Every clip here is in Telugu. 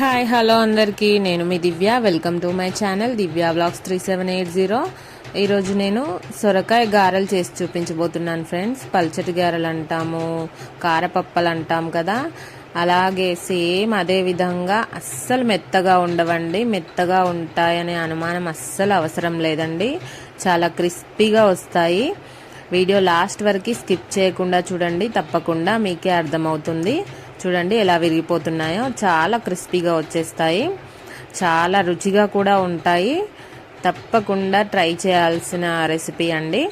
హాయ్ హలో అందరికీ. నేను మీ Divya. Welcome to my channel Divya blogs three seven eight zero ఈరోజు నేను సొరకాయ గారెలు చేసి చూపించబోతున్నాను ఫ్రెండ్స్. పల్చటి గారెలు అంటాము కారపప్పలు అంటాం కదా. అలాగే సేమ్ అదే విధంగా అస్సలు మెత్తగా ఉండవండి. మెత్తగా ఉంటాయనే అనుమానం అస్సలు అవసరం లేదండి. చాలా క్రిస్పీగా వస్తాయి. వీడియో లాస్ట్ వరకు స్కిప్ చేయకుండా చూడండి. తప్పకుండా మీకే అర్థమవుతుంది. చూడండి ఎలా విరిగిపోతున్నాయో. చాలా క్రిస్పీగా వచ్చేస్తాయి. చాలా రుచిగా కూడా ఉంటాయి. తప్పకుండా ట్రై చేయాల్సిన రెసిపీ అండి.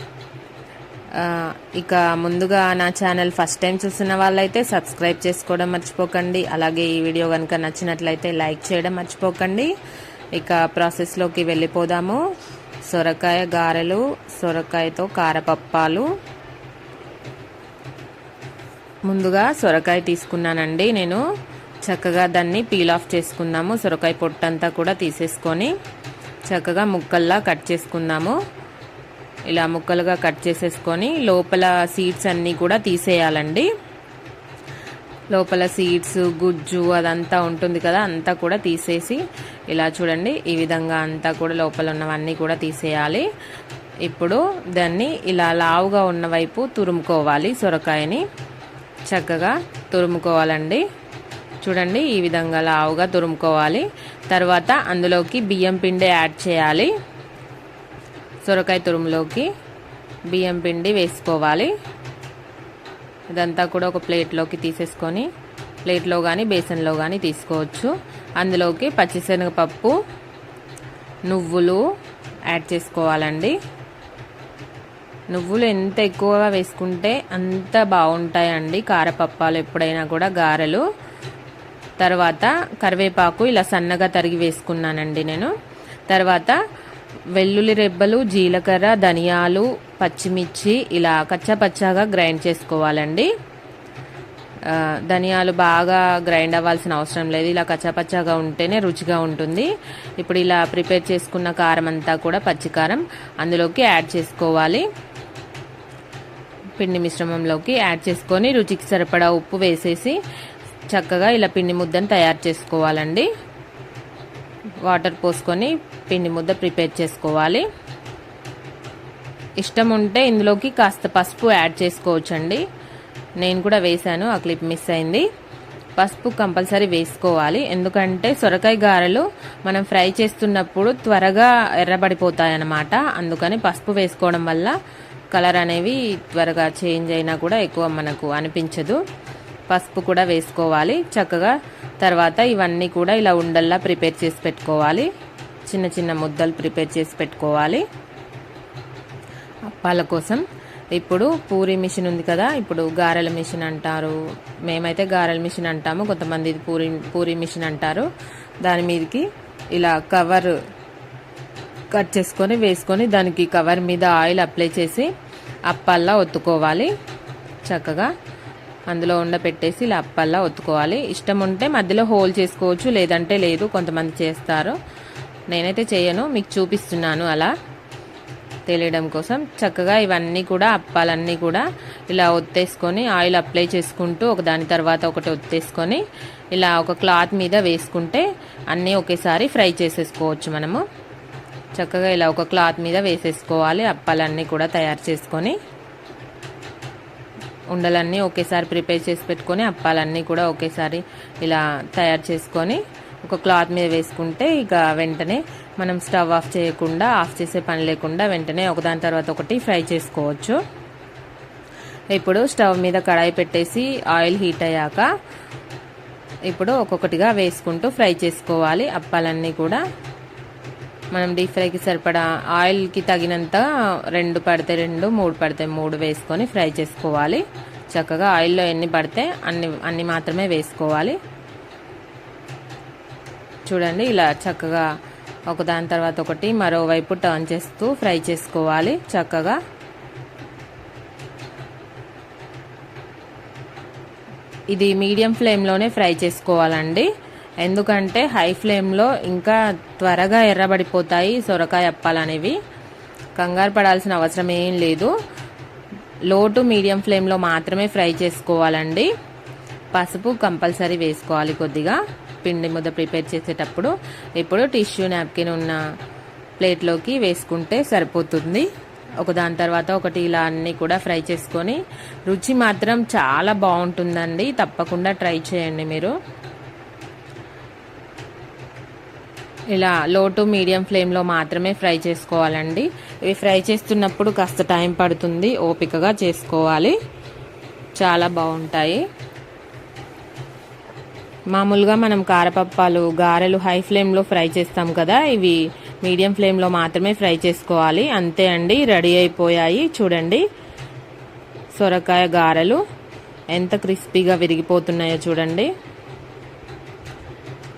ఇక ముందుగా నా ఛానల్ ఫస్ట్ టైం చూసిన వాళ్ళైతే సబ్స్క్రైబ్ చేసుకోవడం మర్చిపోకండి. అలాగే ఈ వీడియో కనుక నచ్చినట్లయితే లైక్ చేయడం మర్చిపోకండి. ఇక ప్రాసెస్లోకి వెళ్ళిపోదాము. సొరకాయ గారెలు సొరకాయతో కారపప్పాలు. ముందుగా సొరకాయ తీసుకున్నానండి నేను. చక్కగా దాన్ని పీల్ ఆఫ్ చేసుకుందాము. సొరకాయ పొట్టంతా కూడా తీసేసుకొని చక్కగా ముక్కల్లా కట్ చేసుకుందాము. ఇలా ముక్కలుగా కట్ చేసేసుకొని లోపల సీడ్స్ అన్నీ కూడా తీసేయాలండి. లోపల సీడ్స్ గుజ్జు అదంతా ఉంటుంది కదా అంతా కూడా తీసేసి ఇలా చూడండి ఈ విధంగా అంతా కూడా లోపల ఉన్నవన్నీ కూడా తీసేయాలి. ఇప్పుడు దాన్ని ఇలా లావుగా ఉన్న వైపు తురుముకోవాలి సొరకాయని. చక్కగా తురుముకోవాలండి. చూడండి ఈ విధంగా లావుగా తురుముకోవాలి. తర్వాత అందులోకి బియ్యం పిండి యాడ్ చేయాలి. సొరకాయ తురుములోకి బియ్యం పిండి వేసుకోవాలి. ఇదంతా కూడా ఒక ప్లేట్లోకి తీసేసుకొని ప్లేట్లో కానీ బేసన్లో కానీ తీసుకోవచ్చు. అందులోకి పచ్చిశనగపప్పు నువ్వులు యాడ్ చేసుకోవాలండి. నువ్వులు ఎంత ఎక్కువగా వేసుకుంటే అంత బాగుంటాయండి కారపప్పాలు ఎప్పుడైనా కూడా గారెలు. తర్వాత కరివేపాకు ఇలా సన్నగా తరిగి వేసుకున్నానండి నేను. తర్వాత వెల్లుల్లి రెబ్బలు జీలకర్ర ధనియాలు పచ్చిమిర్చి ఇలా కచ్చాపచ్చాగా గ్రైండ్ చేసుకోవాలండి. ధనియాలు బాగా గ్రైండ్ అవ్వాల్సిన అవసరం లేదు. ఇలా కచ్చాపచ్చాగా ఉంటేనే రుచిగా ఉంటుంది. ఇప్పుడు ఇలా ప్రిపేర్ చేసుకున్న కారం అంతా కూడా పచ్చికారం అందులోకి యాడ్ చేసుకోవాలి. పిండి మిశ్రమంలోకి యాడ్ చేసుకొని రుచికి సరిపడా ఉప్పు వేసేసి చక్కగా ఇలా పిండి ముద్దను తయారు చేసుకోవాలండి. వాటర్ పోసుకొని పిండి ముద్ద ప్రిపేర్ చేసుకోవాలి. ఇష్టం ఉంటే ఇందులోకి కాస్త పసుపు యాడ్ చేసుకోవచ్చండి. నేను కూడా వేశాను ఆ క్లిప్ మిస్ అయింది. పసుపు కంపల్సరీ వేసుకోవాలి. ఎందుకంటే సొరకాయ గారెలు మనం ఫ్రై చేస్తున్నప్పుడు త్వరగా ఎర్రబడిపోతాయన్నమాట. అందుకని పసుపు వేసుకోవడం వల్ల కలర్ అనేవి త్వరగా చేంజ్ అయినా కూడా ఎక్కువ మనకు అనిపించదు. పసుపు కూడా వేసుకోవాలి. చక్కగా తర్వాత ఇవన్నీ కూడా ఇలా ఉండల్లా ప్రిపేర్ చేసి పెట్టుకోవాలి. చిన్న చిన్న ముద్దలు ప్రిపేర్ చేసి పెట్టుకోవాలి. అప్పాల కోసం ఇప్పుడు పూరి మిషన్ ఉంది కదా ఇప్పుడు గారెల మిషన్ అంటారు. మేమైతే గారెల మిషన్ అంటాము. కొంతమంది పూరి పూరి మిషన్ అంటారు. దాని మీదకి ఇలా కవర్ కట్ చేసుకొని వేసుకొని దానికి కవర్ మీద ఆయిల్ అప్లై చేసి అప్పల్లా ఒత్తుకోవాలి. చక్కగా అందులో ఉండపెట్టేసి ఇలా అప్పల్లా ఒత్తుకోవాలి. ఇష్టం ఉంటే మధ్యలో హోల్ చేసుకోవచ్చు లేదంటే లేదు కొంతమంది చేస్తారు. నేనైతే చేయను మీకు చూపిస్తున్నాను అలా తెలియడం కోసం. చక్కగా ఇవన్నీ కూడా అప్పాలన్నీ కూడా ఇలా ఒత్తేసుకొని ఆయిల్ అప్లై చేసుకుంటూ ఒక దాని తర్వాత ఒకటి ఒత్తేసుకొని ఇలా ఒక క్లాత్ మీద వేసుకుంటే అన్నీ ఒకేసారి ఫ్రై చేసేసుకోవచ్చు మనము. చక్కగా ఇలా ఒక క్లాత్ మీద వేసేసుకోవాలి. అప్పాలన్నీ కూడా తయారు చేసుకొని ఉండలన్నీ ఒకేసారి ప్రిపేర్ చేసి పెట్టుకొని అప్పాలన్నీ కూడా ఒకేసారి ఇలా తయారు చేసుకొని ఒక క్లాత్ మీద వేసుకుంటే ఇక వెంటనే మనం స్టవ్ ఆఫ్ చేయకుండా ఆఫ్ చేసే పని లేకుండా వెంటనే ఒకదాని తర్వాత ఒకటి ఫ్రై చేసుకోవచ్చు. ఇప్పుడు స్టవ్ మీద కడాయి పెట్టేసి ఆయిల్ హీట్ అయ్యాక ఇప్పుడు ఒక్కొక్కటిగా వేసుకుంటూ ఫ్రై చేసుకోవాలి. అప్పాలన్నీ కూడా మనం డీప్ ఫ్రైకి సరిపడా ఆయిల్కి తగినంత రెండు పడితే రెండు మూడు పడితే మూడు వేసుకొని ఫ్రై చేసుకోవాలి. చక్కగా ఆయిల్లో ఎన్ని పడితే అన్ని అన్ని మాత్రమే వేసుకోవాలి. చూడండి ఇలా చక్కగా ఒకదాని తర్వాత ఒకటి మరోవైపు టర్న్ చేస్తూ ఫ్రై చేసుకోవాలి చక్కగా. ఇది మీడియం ఫ్లేమ్లోనే ఫ్రై చేసుకోవాలండి. ఎందుకంటే హై ఫ్లేమ్లో ఇంకా త్వరగా ఎర్రబడిపోతాయి సొరకాయ అప్పాలు అనేవి కంగారు పడాల్సిన అవసరం ఏం లేదు. లో టు మీడియం ఫ్లేమ్లో మాత్రమే ఫ్రై చేసుకోవాలండి. పసుపు కంపల్సరీ వేసుకోవాలి కొద్దిగా. పిండి ముద్ద ప్రిపేర్ చేసేటప్పుడు ఇప్పుడు టిష్యూ నాప్కిన్ ఉన్న ప్లేట్లోకి వేసుకుంటే సరిపోతుంది. ఒక దాని తర్వాత ఒకటి ఇలా అన్నీ కూడా ఫ్రై చేసుకొని రుచి మాత్రం చాలా బాగుంటుందండి. తప్పకుండా ట్రై చేయండి మీరు. ఇలా లో టు మీడియం ఫ్లేమ్లో మాత్రమే ఫ్రై చేసుకోవాలండి. ఇవి ఫ్రై చేస్తున్నప్పుడు కాస్త టైం పడుతుంది ఓపికగా చేసుకోవాలి. చాలా బాగుంటాయి. మామూలుగా మనం కారపప్పాలు గారెలు హై ఫ్లేమ్లో ఫ్రై చేస్తాం కదా ఇవి మీడియం ఫ్లేమ్లో మాత్రమే ఫ్రై చేసుకోవాలి. అంతే అండి రెడీ అయిపోయాయి. చూడండి. సొరకాయ గారెలు ఎంత క్రిస్పీగా విరిగిపోతున్నాయో చూడండి.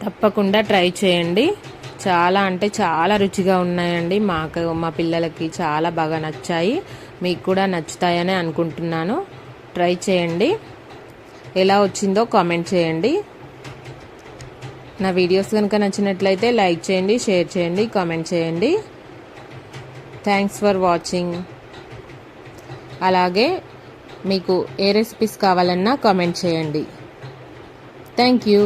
తప్పకుండా ట్రై చేయండి. చాలా అంటే చాలా రుచిగా ఉన్నాయండి. మాకు మా పిల్లలకి చాలా బాగా నచ్చాయి. మీకు కూడా నచ్చుతాయని అనుకుంటున్నాను. ట్రై చేయండి. ఎలా వచ్చిందో కామెంట్ చేయండి. నా వీడియోస్ కనుక నచ్చినట్లయితే లైక్ చేయండి షేర్ చేయండి కామెంట్ చేయండి. థ్యాంక్స్ ఫర్ వాచింగ్ అలాగే మీకు ఏ రెసిపీస్ కావాలన్నా కామెంట్ చేయండి. Thank you